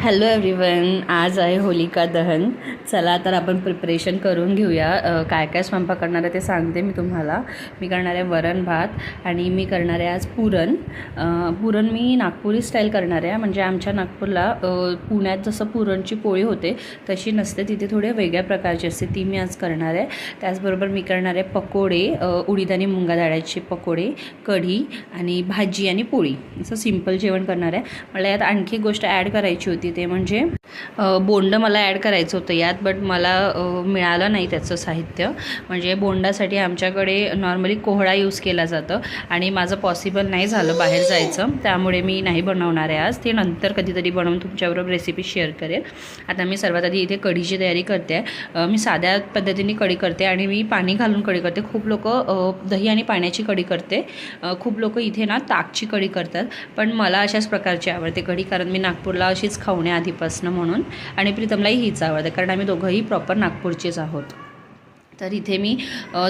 Hello everyone आज आहे होलिका दहन. चला तर आपण प्रिपरेशन करून घेऊया. काय काय स्वयंपाक करणार आहे ते सांगते मी तुम्हाला. मी करणार आहे वरण भात आणि मी करणार आहे आज पुरण. पुरण मी नागपुरी स्टाईल करणार आहे. म्हणजे आमच्या नागपूरला पुण्यात जसं पुरणची पोळी होते तशी नसते. तिथे थोडे वेगळ्या प्रकारची असते. ती मी आज करणार आहे. त्याचबरोबर मी करणार आहे पकोडे उडीद आणि मुंगा डाळ्याचे पकोडे कढी आणि भाजी आणि पोळी. असं सिंपल जेवण करणार आहे. मला यात आणखी एक गोष्ट ॲड करायची होती. ते म्हणजे बोंड मला ॲड करायचं होतं यात बट मला मिळालं नाही त्याचं साहित्य. म्हणजे बोंडासाठी आमच्याकडे नॉर्मली कोहळा यूज केला जातं आणि माझं पॉसिबल नाही झालं बाहेर जायचं. त्यामुळे मी नाही बनवणार आहे आज. ते नंतर कधीतरी बनवून तुमच्याबरोबर रेसिपी शेअर करेल. आता मी सर्वात आधी इथे कढीची तयारी करते. आहे मी साध्या पद्धतीने कढी करते आणि मी पाणी घालून कढी करते. खूप लोक दही आणि पाण्याची कढी करते. खूप लोक इथे ना ताकची कढी करतात. पण मला अशाच प्रकारची आवडते कढी कारण मी नागपूरला अशीच खाऊन आधीपासून आधीपासनं. म्हणून. आणि प्रीतमलाही हीच आवडते कारण आम्ही दोघंही प्रॉपर नागपूरचेच आहोत. तर इथे मी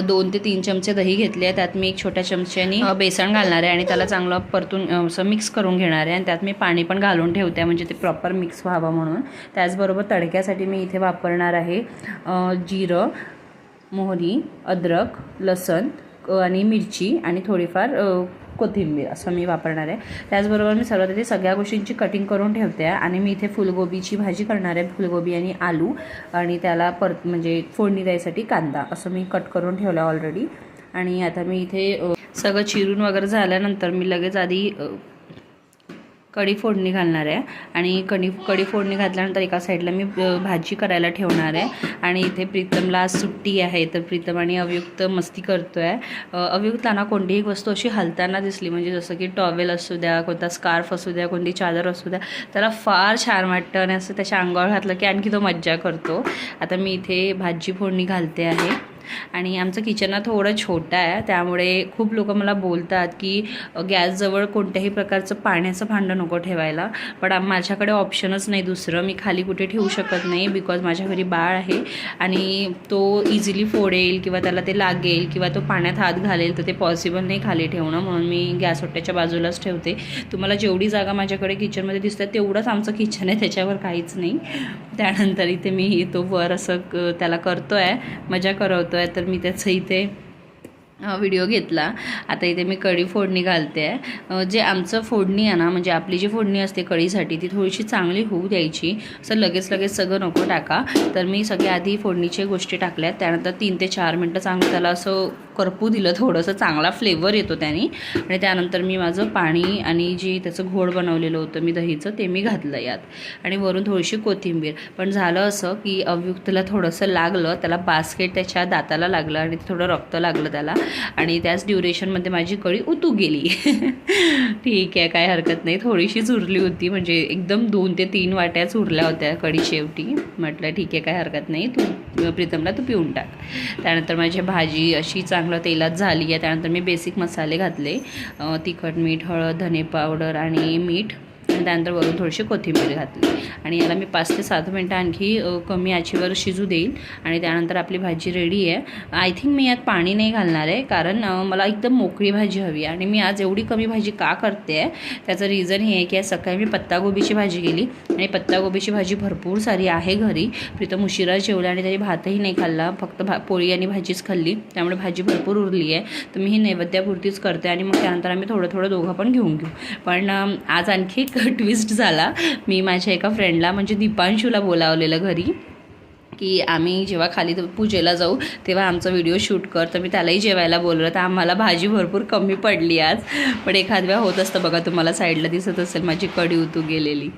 दोन ते तीन चमचे दही घेतले आहे त्यात मी एक छोट्या चमच्यानी बेसन घालणार आहे आणि त्याला चांगलं परतून असं मिक्स करून घेणार आहे. आणि त्यात मी पाणी पण घालून ठेवते आहे म्हणजे ते प्रॉपर मिक्स व्हावं म्हणून. त्याचबरोबर तडक्यासाठी मी इथे वापरणार आहे जिरं मोहरी अद्रक लसण आणि मिरची आणि थोडीफार कोथिंबीर असं मी वापरणार आहे. त्याचबरोबर मी सर्वात आधी सगळ्या गोष्टींची कटिंग करून ठेवते आहे आणि मी इथे फुलगोबीची भाजी करणार आहे. फुलगोबी आणि आलू आणि त्याला परत म्हणजे फोडणी द्यायसाठी कांदा असं मी कट करून ठेवला ऑलरेडी आणि आता मी इथे सगळं चिरून वगैरे झाल्यानंतर मी लगेच आधी कढी फोडणी घालणार आहे. आणि कढी कढी फोडणी घातल्यानंतर एका साईडला मी भाजी करायला ठेवणार आहे. आणि इथे प्रीतमला आज सुट्टी आहे तर प्रीतम आणि अवयुक्त मस्ती करतो आहे अवयुक्तांना कोणतीही वस्तू अशी हलताना दिसली म्हणजे जसं की टॉवेल असू द्या कोणता स्कार्फ असू द्या कोणती चादर असू द्या त्याला फार छान वाटतं. आणि असं त्याच्या अंगावर घातलं की आणखी तो मज्जा करतो. आता मी इथे भाजी फोडणी घालते आहे. आणि आमचं किचन ना थोडं छोटं आहे त्यामुळे खूप लोक मला बोलतात की गॅसजवळ कोणत्याही प्रकारचं पाण्याचं भांडं नको ठेवायला. पण माझ्याकडे ऑप्शनच नाही दुसरं मी खाली कुठे ठेवू शकत नाही बिकॉज माझ्या घरी बाळ आहे आणि तो इझिली फोडेल किंवा त्याला ते लागेल किंवा तो पाण्यात हात घालेल तर ते पॉसिबल नाही खाली ठेवणं म्हणून मी गॅस ओट्याच्या बाजूलाच ठेवते. तुम्हाला जेवढी जागा माझ्याकडे किचनमध्ये दिसते तेवढंच आमचं किचन आहे त्याच्यावर काहीच नाही. त्यानंतर इथे मी तो वर असं क- त्याला करतो आहे मजा करवतो आहे तर मी त्याचं इथे व्हिडिओ घेतला. आता इथे मी कढी फोडणी घालते. आहे जे आमचं फोडणी आहे ना म्हणजे आपली जी फोडणी असते कढीसाठी ती थोडीशी चांगली होऊ द्यायची. असं लगेच लगेच सगळं नको टाका. तर मी सगळ्या आधी फोडणीच्या गोष्टी टाकल्या त्यानंतर तीन ते चार मिनटं चांगलं त्याला असं करपू दिलं थोडंसं चांगला फ्लेवर येतो त्याने. आणि त्यानंतर मी माझं पाणी आणि जे त्याचं घोड बनवलेलं होतं मी दहीचं ते मी घातलं यात. आणि वरून थोडीशी कोथिंबीर. पण झालं असं की अवयुक्तला थोडंसं लागलं त्याला बास्केट त्याच्या दाताला लागलं आणि ते थोडं रक्त लागलं त्याला. आणि त्याच ड्युरेशनमध्ये माझी कळी उतू गेली. ठीक आहे काय हरकत नाही. थोडीशीच उरली होती म्हणजे एकदम दोन ते तीन वाट्याच उरल्या होत्या कडी शेवटी. म्हटलं ठीक आहे काय हरकत नाही. तू प्रीतमला तू पिऊन टाक. त्यानंतर माझी भाजी अशी चांगलं तेलात झाली आहे. त्यानंतर मी बेसिक मसाले घातले. तिखट मीठ हळद धने पावडर आणि मीठ. आणि त्यानंतर वरून थोडीशी कोथिंबीर घातली. आणि याला मी पाच ते सात मिनटं आणखी कमी आचीवर शिजू देईल आणि त्यानंतर आपली भाजी रेडी आहे. आय थिंक मी यात पाणी नाही घालणार आहे कारण मला एकदम मोकळी भाजी हवी. आहे आणि मी आज एवढी कमी भाजी का करते? आहे त्याचं रिझन हे आहे की आज सकाळी मी पत्तागोबीची भाजी केली. आणि पत्तागोबीची भाजी भरपूर सारी आहे घरी. प्रीतम उशिरा जेवला आणि त्याने भातही नाही खाल्ला. फक्त भा पोळी आणि भाजीच खाल्ली. त्यामुळे भाजी भरपूर उरली आहे. तर मी ही नैवेद्यापुरतीच करते. आणि मग त्यानंतर आम्ही थोडं थोडं दोघं पण घेऊन घेऊ. पण आज आणखी एक ट्विस्ट झाला. मी माझ्या एका फ्रेंडला म्हणजे दीपांशूला बोलावलेलं घरी की आम्ही जेव्हा खाली पूजेला जाऊ तेव्हा आमचा व्हिडिओ शूट कर. तर मी त्यालाही जेवायला बोलवलं. तर आम्हाला भाजी भरपूर कमी पडली आज. पण एखाद वेळा होत असतं बघा तुम्हाला साईडला दिसत असेल माझी कडी उतू गेलेली.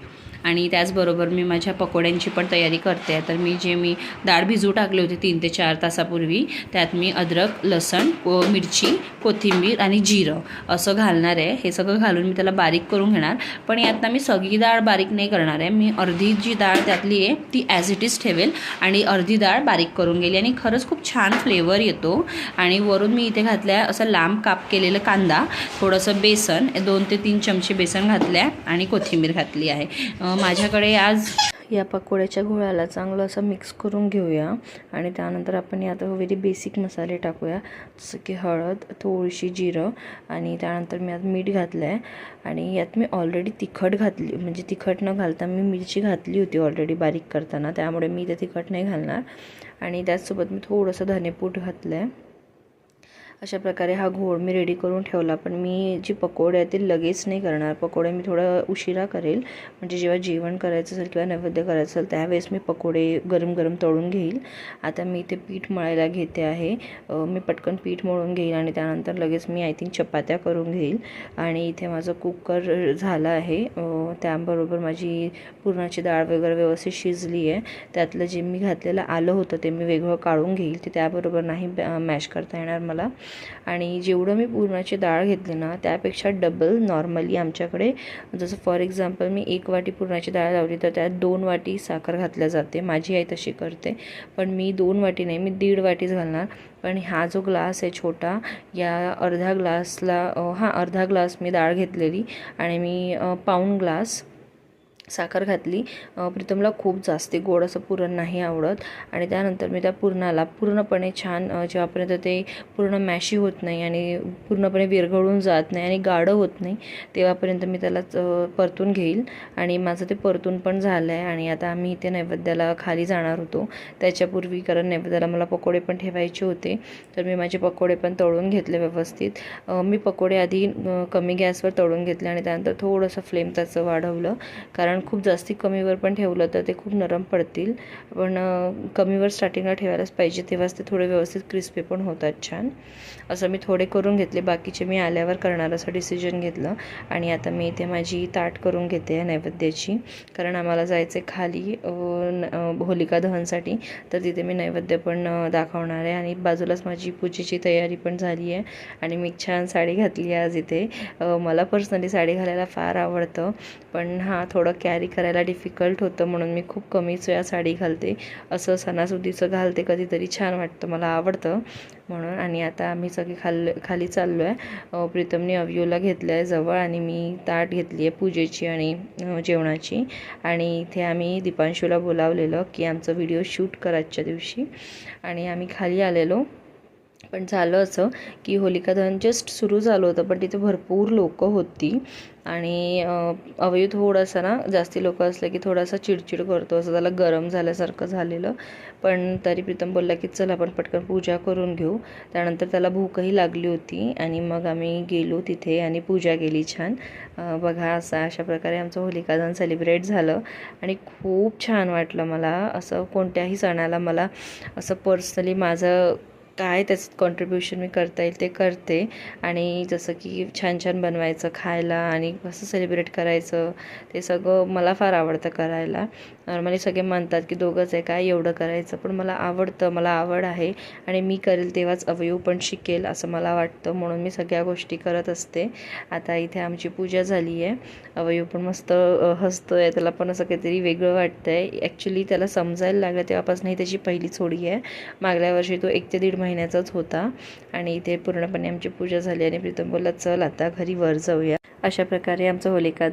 आणि त्याचबरोबर मी माझ्या पकोड्यांची पण तयारी करते. तर मी जे मी डाळ भिजू टाकली होती तीन ते चार तासापूर्वी त्यात मी अद्रक लसण को मिरची कोथिंबीर आणि जिरं असं घालणार आहे. हे सगळं घालून मी त्याला बारीक करून घेणार. पण यात ना मी सगळी डाळ बारीक नाही करणार आहे. मी अर्धी जी डाळ त्यातली आहे ती ॲज इट इज ठेवेल आणि अर्धी डाळ बारीक करून गेली आणि खरंच खूप छान फ्लेवर येतो. आणि वरून मी इथे घातल्या असं लांब काप केलेलं कांदा थोडंसं बेसन दोन ते तीन चमचे बेसन घातल्या आणि कोथिंबीर घातली आहे. माझ्याकडे आज या पकोड्याच्या घोळ्याला चांगलं असं मिक्स करून घेऊया. आणि त्यानंतर आपण यात वगैरे बेसिक मसाले टाकूया. जसं की हळद थोडीशी जिरं आणि त्यानंतर मी यात मीठ घातलं आहे आणि यात मी ऑलरेडी तिखट घातली म्हणजे तिखट न घालता मी मिरची घातली होती ऑलरेडी बारीक करताना. त्यामुळे मी ते तिखट नाही घालणार. आणि त्याचसोबत मी थोडंसं धनेपूट घातलं आहे अशा प्रकारे हा घोळ मी रेडी करून ठेवला. पण मी जी पकोडे आहेत ते लगेच नाही करणार. पकोडे मी थोडं उशिरा करेल. म्हणजे जेव्हा जेवण करायचं असेल किंवा नैवेद्य करायचं असेल त्यावेळेस मी पकोडे गरम गरम तळून घेईल. आता मी इथे पीठ मळायला घेते आहे. मी पटकन पीठ मळून घेईल आणि त्यानंतर लगेच मी आय थिंक चपात्या करून घेईल. आणि इथे माझं कुकर झालं आहे. त्याबरोबर माझी पुरणाची डाळ वगैरे व्यवस्थित शिजली आहे. त्यातलं जे मी घातलेलं आलं होतं ते मी वेगळं काढून घेईल. ते त्याबरोबर नाही मॅश करता येणार मला. आणि जेवढं मी पुरणाची डाळ घेतली ना त्यापेक्षा डबल नॉर्मली आमच्याकडे जसं फॉर एक्झाम्पल मी एक वाटी पुरणाची डाळ लावली तर त्यात दोन वाटी साखर घातल्या जाते. माझी आई तशी करते पण मी दोन वाटी नाही मी दीड वाटीच घालणार. पण हा जो ग्लास आहे छोटा या अर्धा ग्लासला हां अर्धा ग्लास मी डाळ घेतलेली आणि मी पाऊण ग्लास साखर घातली. प्रीतमला खूप जास्त गोड असं पुरण नाही आवडत. आणि त्यानंतर मी त्या पुरणाला पूर्णपणे छान जेव्हापर्यंत ते पूर्ण मॅशी होत नाही आणि पूर्णपणे विरघळून जात नाही आणि गाढं होत नाही तेव्हापर्यंत मी त्याला परतून घेईल. आणि माझं ते परतून पण झालं आहे आणि आता आम्ही इथे नैवेद्याला खाली जाणार होतो. त्याच्यापूर्वी कारण नैवेद्याला मला पकोडे पण ठेवायचे होते. तर मी माझे पकोडे पण तळून घेतले व्यवस्थित. मी पकोडे आधी कमी गॅसवर तळून घेतले आणि त्यानंतर थोडंसं फ्लेम त्याचं वाढवलं. कारण खूप जास्ती कमीवर पण ठेवलं तर ते खूप नरम पडतील. पण कमीवर स्टार्टिंगला ठेवायलाच पाहिजे तेव्हाच ते थोडे व्यवस्थित क्रिस्पी पण होतात छान. असं मी थोडे करून घेतले बाकीचे मी आल्यावर करणार असं डिसिजन घेतलं. आणि आता मी इथे माझी ताट करून घेते नैवेद्याची. कारण आम्हाला जायचं आहे खाली होलिका दहनसाठी. तर तिथे मी नैवेद्य पण दाखवणार आहे. आणि बाजूलाच माझी पूजेची तयारी पण झाली आहे. आणि मी छान साडी घातली आहे आज इथे. मला पर्सनली साडी घालायला फार आवडतं. पण हां थोडं कॅरी करायला डिफिकल्ट होतं म्हणून मी खूप कमीच वेळा साडी घालते. असं सणासुदीचं घालते कधीतरी. छान वाटतं मला आवडतं म्हणून. आणि आता आम्ही सगळे खाल खाली चाललो आहे प्रीतमने अव्यूला घेतलं आहे जवळ आणि मी ताट घेतली आहे पूजेची आणि जेवणाची. आणि इथे आम्ही दीपांशूला बोलावलेलं की आमचं व्हिडिओ शूट करायच्या दिवशी. आणि आम्ही खाली आलेलो. पण झालं असं की होलिका दहन जस्ट सुरू झालं होतं पण तिथे भरपूर लोकं होती. आणि अवयू थोडंसं ना जास्ती लोक असले की थोडासा चिडचिड करतो असं त्याला गरम झाल्यासारखं झालेलं. पण तरी प्रीतम बोलला की चल आपण पटकन पूजा करून घेऊ. त्यानंतर त्याला भूकही लागली होती आणि मग आम्ही गेलो तिथे आणि पूजा केली छान. बघा असं अशा प्रकारे आमचं होलिका दहन सेलिब्रेट झालं आणि खूप छान वाटलं मला. असं कोणत्याही सणाला मला असं पर्सनली माझं काय त्याचं कॉन्ट्रीब्युशन मी करता येईल ते करते. आणि जसं की छान छान बनवायचं खायला आणि कसं सेलिब्रेट करायचं ते सगळं मला फार आवडतं करायला. नॉर्मली सगळे म्हणतात की दोघंच आहे काय एवढं करायचं पण मला आवडतं मला आवड आहे. आणि मी करेल तेव्हाच अवयव पण शिकेल असं मला वाटतं. म्हणून मी सगळ्या गोष्टी करत असते. आता इथे आमची पूजा झाली आहे. अवयव पण मस्त हसतो आहे त्याला पण असं काहीतरी वेगळं वाटतं आहे ॲक्च्युली त्याला समजायला लागलं तेव्हापासून त्याची पहिली छोडी आहे. मागल्या वर्षी तो एक ते दीड महिन्याचाच होता आणि इथे पूर्णपणे आमची पूजा झाली आणि प्रीतम बोलला चल आता घरी वर जाऊया. अशा प्रकारे आमचं होलिका